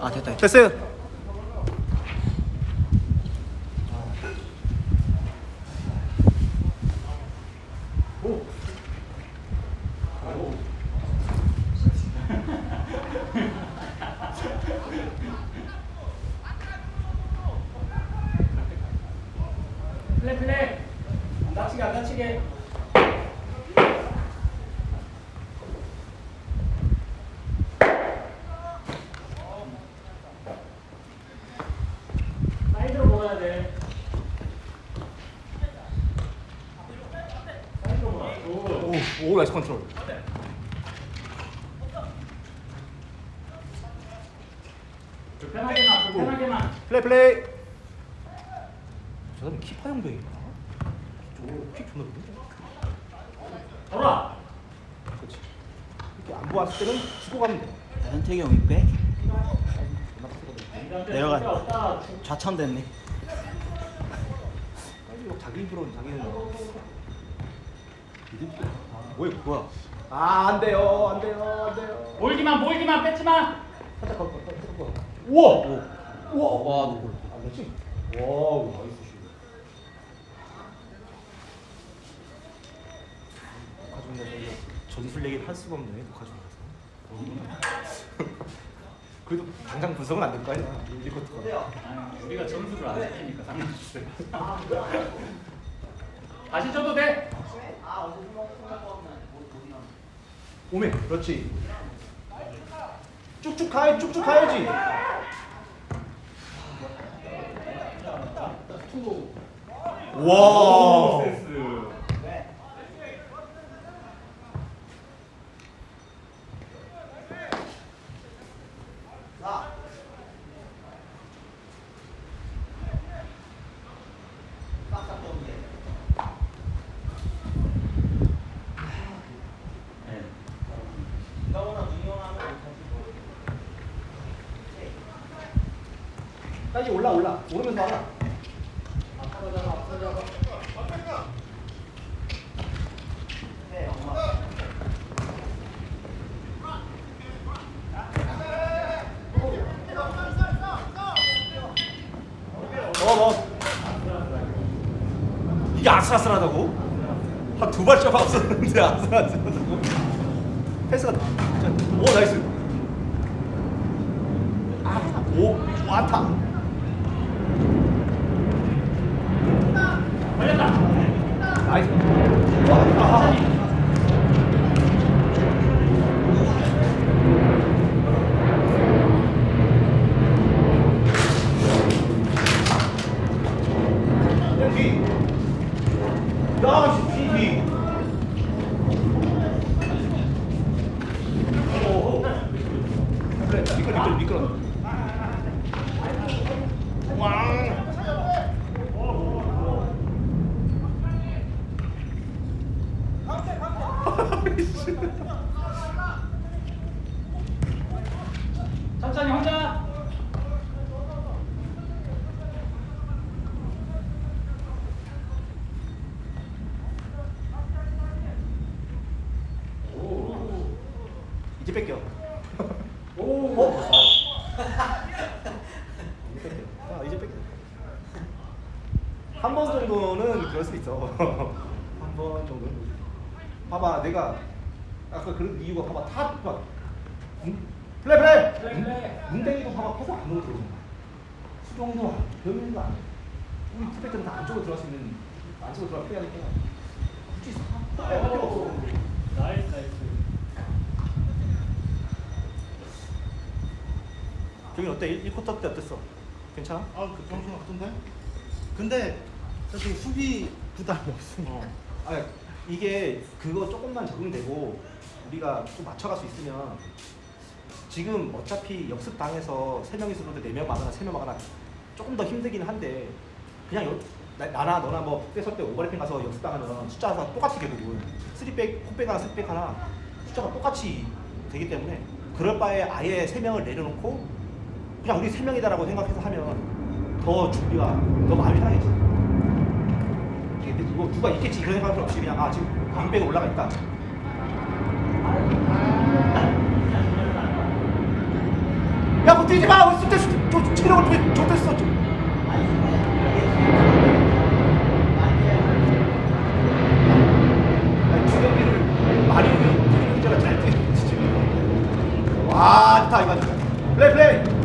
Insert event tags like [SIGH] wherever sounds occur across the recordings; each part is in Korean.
아 됐다. 됐어요. 플레이 플레이 안 다치게 안 다치게 사이드로 먹어야 돼 사이드로 먹어 오. 오, 오 나이스 컨트롤. 불편하게만 불편하게만 플레이 플레이. 저 사람 키파 형배인가? 킥 존나 좋은데? 돌아 그렇지. 이렇게 안 보았을 때는 주고 가면 돼. 현택이 형이 백 내려가. 진짜 없다 주- 좌천됐네. 빨리 막 자기 힘으로 자기는 믿을게. 아, 뭐야 뭐야? 아 안 돼요 안 돼요 안 돼요. 몰기만 몰기만 뺏지마 살짝 걷고 살짝 걷고. 우와 우와 와 됐지? 와우 나이스 슛. 녹화중에서 이거 전술 얘기를 할 수가 없네 녹화중에서. [LAUGHS] 그래도 당장 분석은 안 될 거 아니야 일리코트가. 아니, 우리가 점수를 안 지키니까 상관없어요 [LAUGHS] 다시 쳐도 돼 오메 그렇지. 쭉쭉 가야 쭉쭉 가야지. 와. 센스 다시 올라 올라 오르면서 하라. 어, 뭐. 이게 아슬아슬하다고? 한 두 발짝 앞섰는데 아슬아슬하다고? 패스가 오 나이스. 아, 오 좋다. 걸렸다 나이스. 와, 아. 여기. 미끄러. 왕. 천천히 혼자 이제 뺏겨. 오 어? 이제 뺏겨. 아, 이제 뺏겨. 한 번 있어. [LAUGHS] 한번 정도는. 봐봐, 내가 아까 그런 이유가 봐봐, 다 봐. 음? 플레이 플레이. 플레이, 문- 플레이. 문댕이도 봐봐, 패스 안으로 들어오는 거야. 수정도 안, 변민도 안. 돼. 우리 투백들은 다 안쪽으로 들어갈 수 있는 안쪽으로 들어갈 플레이 하니까 굳이 사- 플레이 할 필요 없어. 나이스 나이스 경인 어때? 1쿼터 때 어땠어? 괜찮아? 아, 그 정신 같은데? 근데 사실 수비 부담이 없으니까. 어. 아 이게 그거 조금만 적응되고 우리가 좀 맞춰갈 수 있으면 지금 어차피 역습 당해서 세 명이 들어도 네명 막거나 세명 막거나 조금 더 힘들긴 한데 그냥 여, 나, 나나 너나 뭐 뺏을 때 오버래핑 가서 역습 당하면 숫자가 똑같이 대부분 쓰리백 포백 하나 쓰리백 하나 숫자가 똑같이 되기 때문에 그럴 바에 아예 세 명을 내려놓고 그냥 우리 세 명이다라고 생각해서 하면 더 준비가 더 마음이 편하겠지. 뭐 누가 있겠지 그런 생각 없이 그냥 아 지금 윙백에 올라가 있다. 야 아, 뛰지 마. 좀 체력을 뛰는 진짜. 와, 좋다 이거. 플레이 플레이.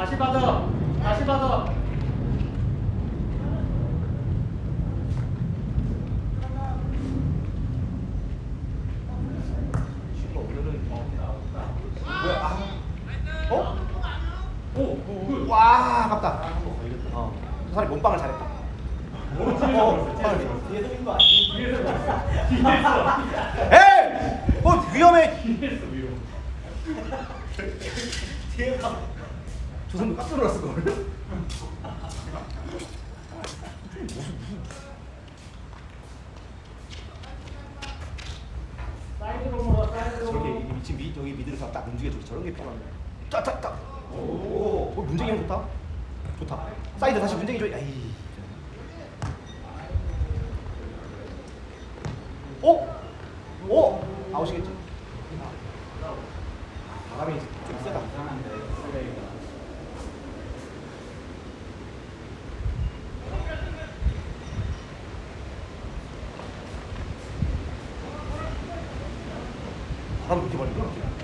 다시 받아. 다시 받아. 슈퍼 오늘은 뭐야? 아. 어? 오, 오, 와, 아깝다. 한번 걸렸다. 어. 저 사람이 몸빵을 잘했다. 어, 뒤 에이! 뭐 위험해. 저 사람 깜짝 놀랐을 걸. 저렇게 이 미친 미 저기 미들에서 딱 움직여주고 저런 게 거야. 딱딱딱. 오, 오, 문재기 형 좋다. 좋다. 사이드 다시 문재기 줘. 에이. 어? 어? 아웃이겠지. 바람이 좀 세다. 바람 이렇게 불어. 와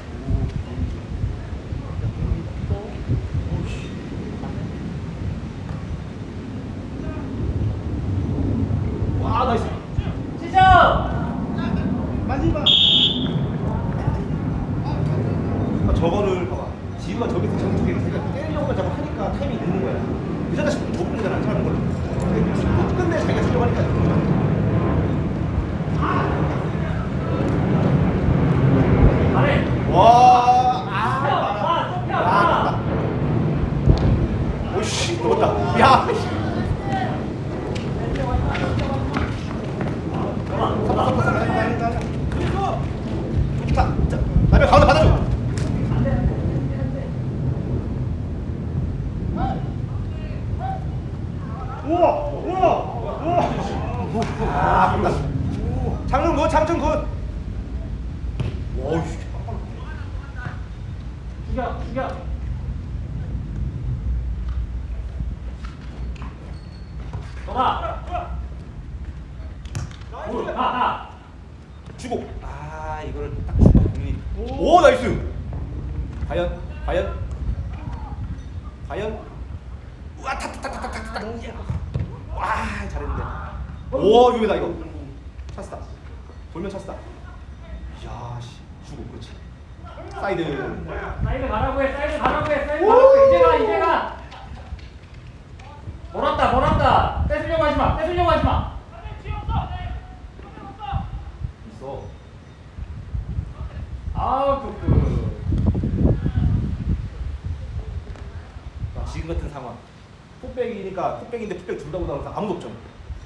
풋백인데 풋백 둘 다 보다 아무도 없죠.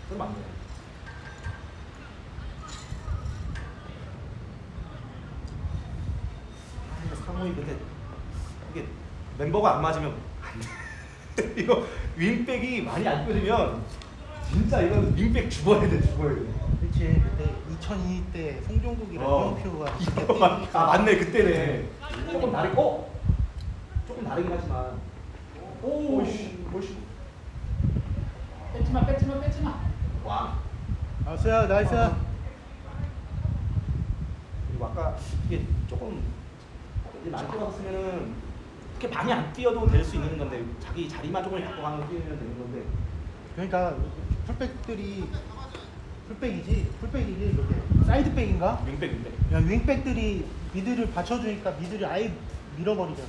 그러면 안 돼. 아, 상호이 근데 이게 멤버가 안 맞으면 안 돼. [LAUGHS] 이거 윙백이 많이 안 껴지면 진짜 이건 윙백 죽어야 돼, 죽어야 돼. 그렇지. 그때 2002 때 송종국이랑 홍표가 [LAUGHS] 이거 맞- 아 맞네 그때네. 조금 다르. 어? 조금 다르긴 하지만. 오, 씨, 멋있. 뺏지 마. 뺏지 마. 뺏지 마. 와. 아, 수야, 나이스. 그리고 아까 이게 조금 이제 많이 뛰어갔으면은 그렇게 많이 안 뛰어도 될 수 있는 건데 자기 자리만 조금 바꿔가면서 뛰면 되는 건데 그러니까 풀백들이 풀백이지, 풀백이지 이렇게 사이드백인가? 윙백 윙백. 야 윙백들이 미드를 받쳐주니까 미드를 아예 밀어버리잖아.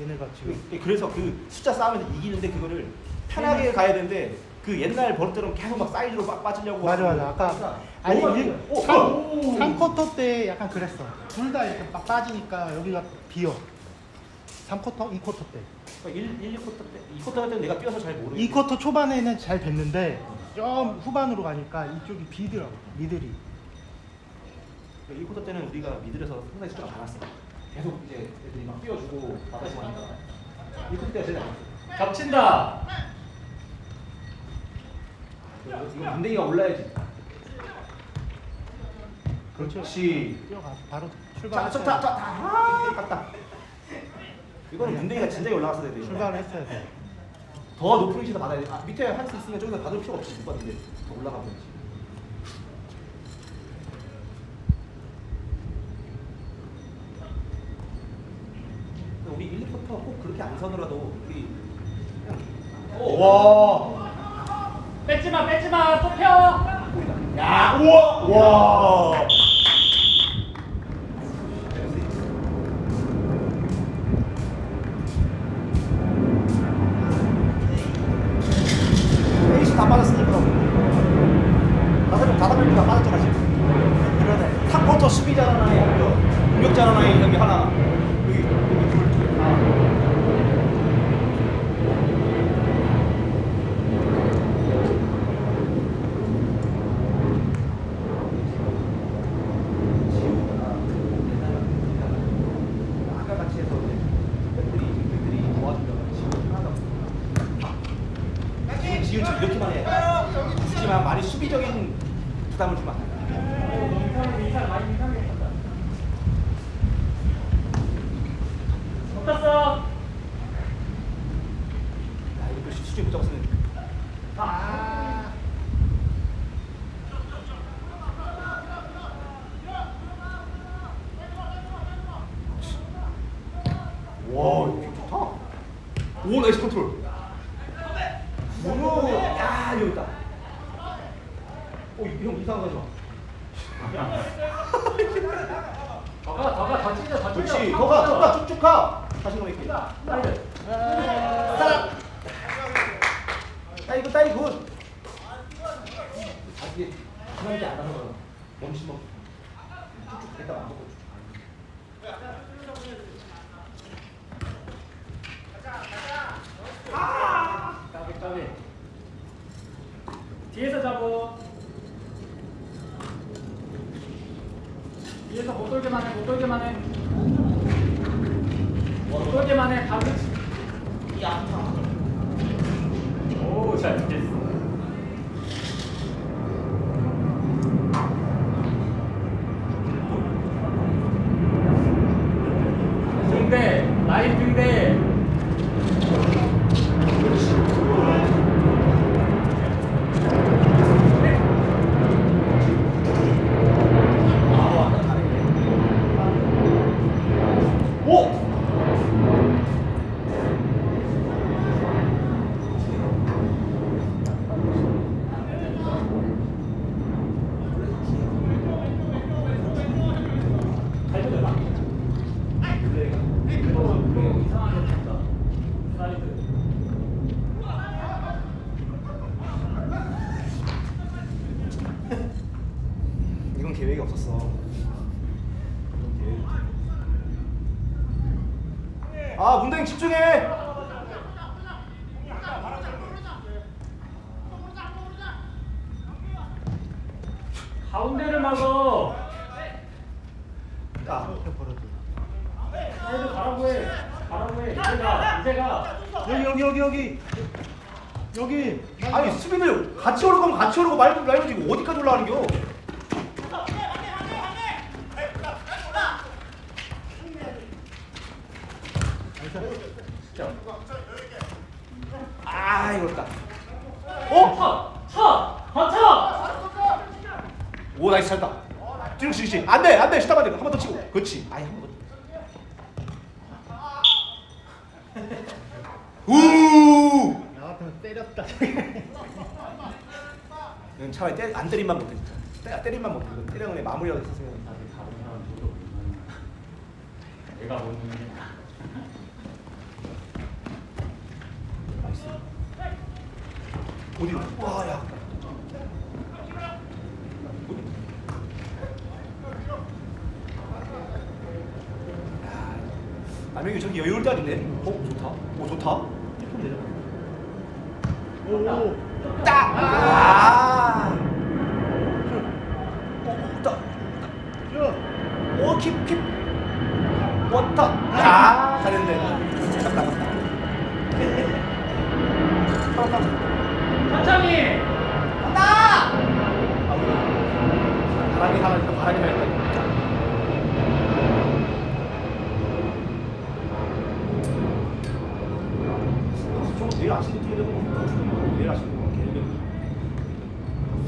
얘네가 지금. 그- 그래서 그 숫자 싸움에서 이기는데 그거를 편하게 가야 되는데 그 옛날 버릇처럼 계속 막 사이드로 막 빠지려고 맞아 맞아. 아까 그러니까 아니 너무 일, 오, 삼, 오. 3 쿼터 때 약간 그랬어. 둘 다 이렇게 막 빠지니까 여기가 비어. 3쿼터? 2쿼터 때. 그러니까 1, 1, 2쿼터 때. 2쿼터 때는 내가 뛰어서 잘 모르겠어 2쿼터 초반에는 잘 됐는데 좀 후반으로 가니까 이쪽이 비더라고 미들이. 1쿼터 때는 우리가 미들에서 상당히 숫자가 많았어 계속 이제 애들이 막 뛰어주고 받아주고 하니까. 1쿼터 때가 제일 안 좋았어 겹친다. 이거 문대기가 올라야지 그렇지. 뛰어가 바로 자, 출발. 자, 자, 자, 아, 갔다. 이거는 문대기가 진작에 올라갔어야 돼. 출발을 했어야 돼. 더 높은 위치에서 받아야 돼. 아, 밑에 할 수 있으면 저기서 받을 필요 없지. 못 받는데 더 올라가면 되지. 우리 1, 2쿼터 꼭 그렇게 안 서더라도 우리 그냥 와. 뺏지 마, 뺏지 마, 또 펴. 야, 우 와, 와. 에이스 다 빠졌으니까. 다섯 명, 다섯 명다 빠졌잖아 지금. 그러네. 3쿼터 수비잖아, 공격자잖아, 여기 하나. 여기, 여기 둘, 둘. 아. 아까 같이 해서 팬들이 팬들이 도와준다고 지금 하나도 지금 지금 좀 이렇게만 해. 하지만 많이 수비적인 부담을 주면 안 돼. 너무 이상해, 이상 많이 이상해. 못갔어. 야 못 잡았으면 아. 와 이거 좋다. 오 나이스 컨트롤. 오, 야 여기 있다. 어형 이상한 거지 마. 더가, 더가, 더 찢어, 더 찢어. 그렇지. 더가 더가 쭉쭉 가. 자신감 있게. 나이스. 따라. 따이고 따이고. 자기 중요한 게안 하는 거야. 몸심 먹. 쭉쭉 됐다 안 먹고. 까비, 까비. 뒤에서 잡어. 뒤에서 못 돌게만 해, 못 돌게만 해. 못 돌게만 해, 가득. 오, 잘 됐어. 등대, 라인 등대. 아, 아까 잘했네. 오! 잘 돌려봐. 이상하게 됐다. 사이드. 이건 계획이 없었어. 이건 계획이 없었어. 아, 문대ing 집중해. 가운데를 막어. 야, 이렇게 벌어지. 사이드 가라고 해. 가라고 해. 이제가, 이제가. 여기 여기 여기 여기 여기. 아니 수비들 같이 오르고 말고 말고 지금 어디까지 올라가는겨? 진짜. 아 이거다. 어? 쳐! 쳐! 더 쳐! 오 나이스 잘다. 지금 지금 안돼 안돼 시다 안돼 한번 더 치고. 그렇지. 아이 한번 더. 우. 나 같으면 때렸다. 는 차라리 때, 안 때림만 못해 진짜. 때, 때림만 못해. 다른 사람 누구도 없는 내가 먹는 게 나이스. 어디로? 와, 야. 남영이 저기 여유를 따지네. 어, 좋다. 오, 좋다. 오. 딱. 아. 어, 딱. 킵, 킵. 야, 잘했네. 잡다, 잡다. 잡다. 천천히! 간다! 아, 바람이 하나니까 바람이 하니까. 저거 내일 아침에 뛰어야 되는 거 같아. 내일 아침에 뭐 개별.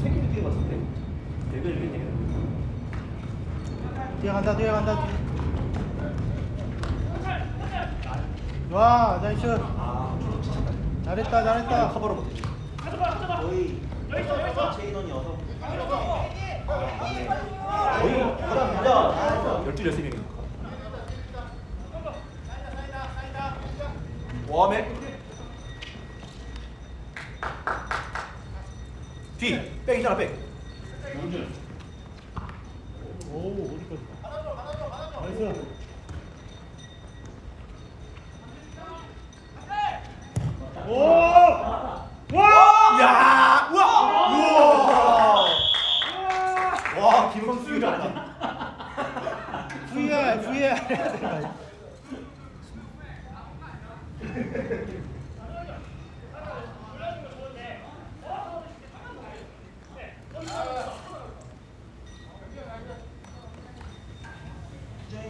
세끼리 뛰는 것 같은데. 개별 일뛰는 뛰어간다 뛰어간다 와 나이스 아, 진짜 잘한다. 잘했다 잘했다 커버를 못해. 거의 전체 인원이 여섯 맞네. 거의 가장 부자 12, 13명이니까. 웜에 뒤, 백 있잖아, 백. 용준. 오 어디까지 나이스 오! 야, 우와, 우와. 와, 김성수가 아니. VR VR 해야 되는 거 아니야?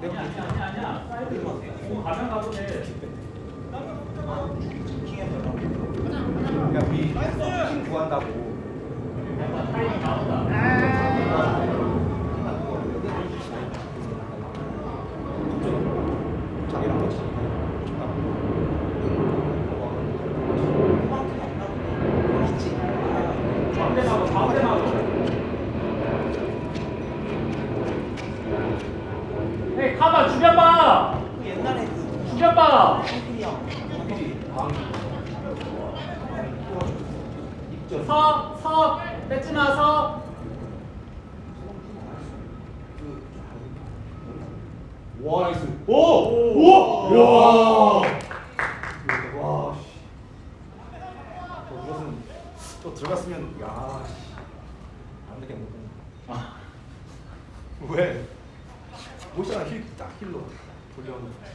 내가 아니야 아니야 아니야. 사이드 공 가면 가도 돼. 야, 우리 팀 구한다고. 약간 타이밍 나온다. 자기랑 같이. 가운데 막아 가운데 막아. 에이 카바 주변 봐. 그 옛날에 봐. 서, 서, 뺏지 마, 서. 와, 나이스. 오! 우와! 야! 와, 씨. 저 그것은 또 들어갔으면, 야, 씨. 안 되겠네. 아, 왜? 못잖아, 힐, 딱 힐로 돌려놓고.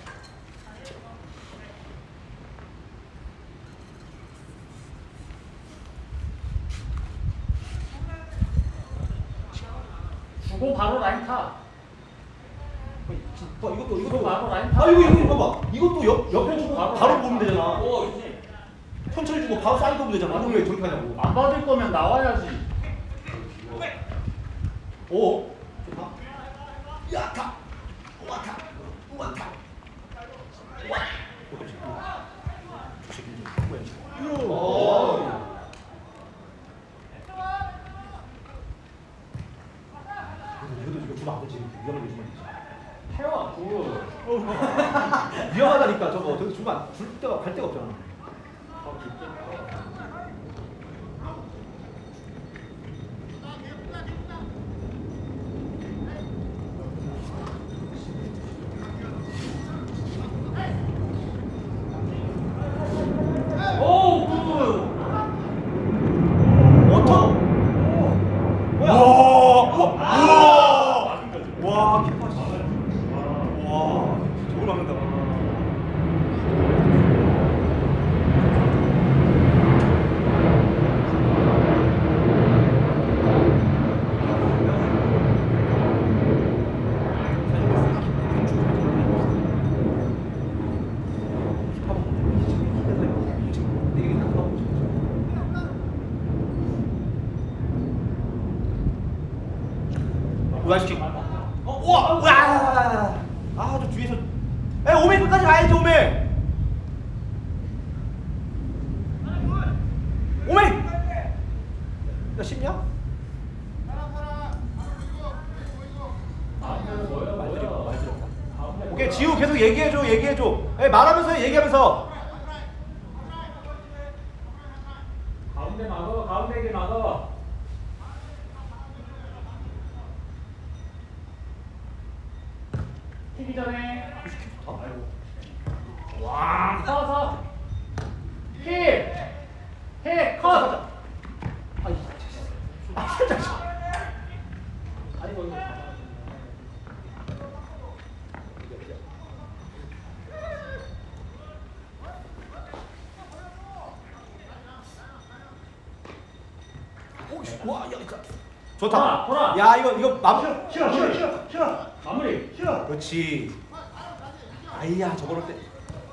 고 바로 라인 타. 봐, 이것도, 주고 바로 라인 아, 타. 이거, 이거 봐봐. 이것도 옆, 옆에 주고 바로, 바로 보면 되잖아. 오, 있지. 천천히 주고 바로 사이드 보면 되잖아. 왜 저렇게 하냐고. 안 받을 거면 나와야지. 오. 좋다. 야 타. 와 타. 와 타. 와. 저 새끼 좀 바꿔야지. 오. 이것도 이거 주면 안 되지. 위험한 거 주면 되지. 태워, 굿. [LAUGHS] 위험하다니까 저거. 저거 주면 안, 줄 데가 갈 데가 없잖아. 오, 굿. 오토. 뭐야? 와. 와. 와. 씨. 와. 저걸 막는다. 우아시키. 어, 우와, 우와. 아, 저 뒤에서. 에, 오메 끝까지 가야지, 오메. 오메. 야, 쉽냐? 가운데는 뭐야, 말 들여, 뭐야. 말 들였다. 가운데 오케이, 뭐야. 지우 계속 얘기해줘, 얘기해줘. 에, 말하면서 해, 얘기하면서. 가운데 막어, 가운데 길 막어. 튀기 전에 어? 와 서서 킥! 킥! 컷! 아이, 아, 살짝. 아이고 이거 와, 야, 이거 야, 이거 이거 마무. 싫어 싫어 싫어 싫어 마무리. 싫어 그렇지. 아이야, 저거를 때.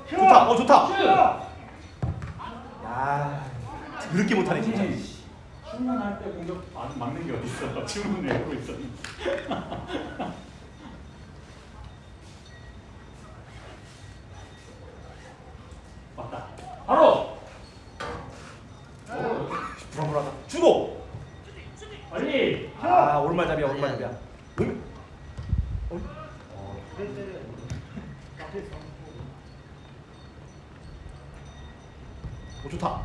싫어 좋다. 어, 좋다. 싫어 야, 그렇게 못하네 진짜. 충분할 때 공격 안 맞는 게 어딨어? [LAUGHS] 주문 내고 있었는데. [LAUGHS] 맞다. 바로. 불안불안하다. 주고. 빨리. 아, 오른발잡이야, 오른발잡이야. 응? 어? 어, 좋다.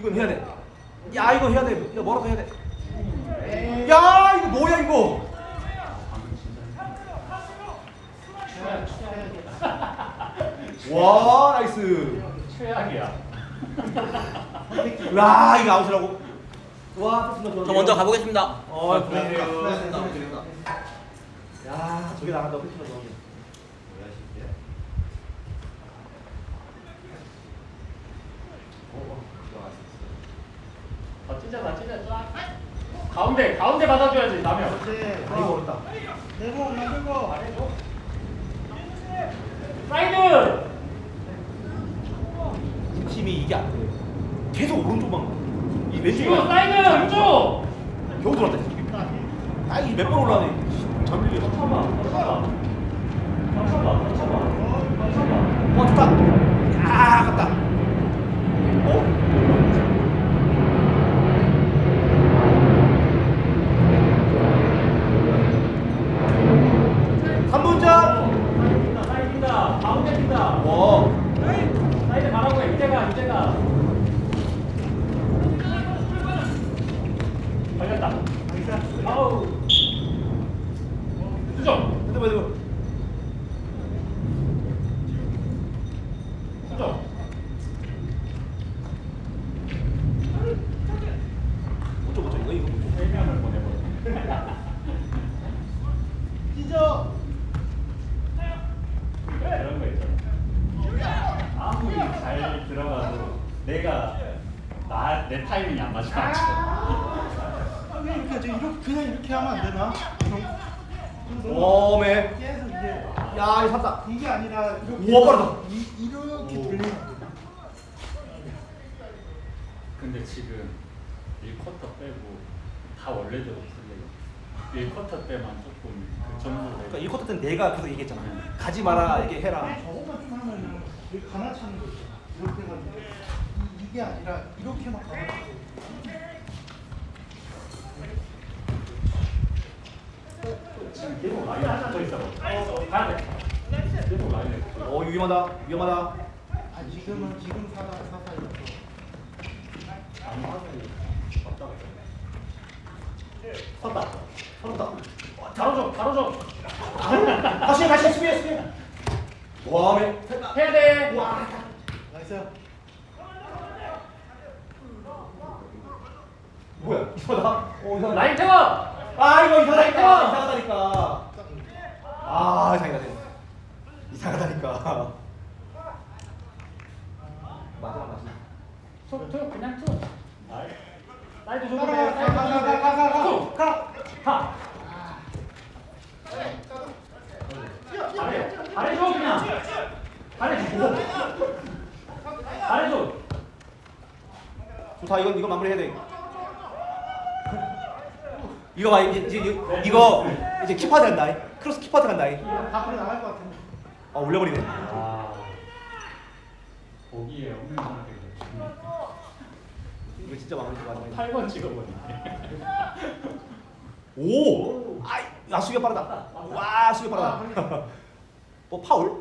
이건 해야 돼. 야, 이거 해야 돼. 이거 뭐라도 해야 돼. 야, 이거 뭐야 이거? 와, 나이스. 최악이야. 와, 이거 아웃이라고. 와, 좋습니다. 저 먼저 가보겠습니다. 어, 그래요. 고맙습니다. 야, 저게 나간다. 훨씬 더 좋은데. 찢어, 찢어. 쫙. 가운데, 가운데 받아줘야지. 남이야. 그렇지 아, 이거 어렵다. 내고 만들고 말해줘. 사이드. 이 팀이 이게 안 돼. 계속 오른쪽만. 가. 이 왼쪽이 지금 사이드 이쪽. 겨우 돌았다. 이 새끼. 아, 이게 몇번. 잘 밀려. 맞춰봐, 맞춰봐. 맞춰봐, 맞춰봐. 맞춰봐. 와, 좋다. 야, 갔다. 어? 삼분전 사이드다, 사이드다. 가운데 뛴다. 와. 사이드 가라고 해. 이제가, 이제가. 걸렸다. 아우. 수정, 근데 왜 이거? 수정. 어쩌 어쩌 이거 이거. 세 명을 보내버려. 찢어 그런 거 있잖아. 아무리 잘 들어가도 내가 나 내 타이밍이 안 맞으면 안 쳐. 아, 왜 이렇게 하지? 이렇게 그냥 이렇게 하면 안 되나? 오메. 계속 이게 야, 이거 샀다. 이게 아니라 이렇게 우와, 빠르다. 이, 이렇게 오. 돌리면 안 되나? 근데 지금 1쿼터 빼고 다 원래대로 플레이. 1쿼터 때만 조금 그 점수 그러니까 내고. 이 쿼터 때는 내가 계속 얘기했잖아. 가지 마라, 이게 해라. 아니, 저것만 좀 하면은 여기 가나차는 거 있잖아 이렇게 해가지고 이, 이게 아니라 이렇게만 가가지고 지금 계속 라인 하나 더 있어. 어, 가야 돼. 계속 라인에. 어, 위험하다. 위험하다. 아 지금은 지금 사다 사다 이렇게 아무 하고 왔다 갔다. 섰다. 섰다. 바로 줘, 바로 줘. 다시 다시 수비해 수비해. 와메. 해야 돼. 나이스 뭐야? 이상하다. 어, 이상하다. 라인 태워. 아, 이거 이상하다니까. 라이터! 이상하다니까. 아, 이상하다. 이상하다니까. 마지막 마지막. 툭, 툭, 그냥 툭. 나이. 사이드 좀 가라 해. 사이드 좀 해. 툭. 가가가가가 가. 잘해. 잘해줘 그냥. 잘해줘. 잘해줘. 좋다. 이건 이거 마무리해야 돼. 이거 봐 이제 이제 이거, 이거 이제 키파드 간다. 크로스 키파드 간다. 밖으로 나갈 것 같은데 아 올려버리네. 아. 보기에 없는 상태로. 이거 진짜 마무리 좋아하네. 8번 찍어버리네. 오! 아이, 야 수비가 빠르다. 와 수비가 빠르다. 어 파울?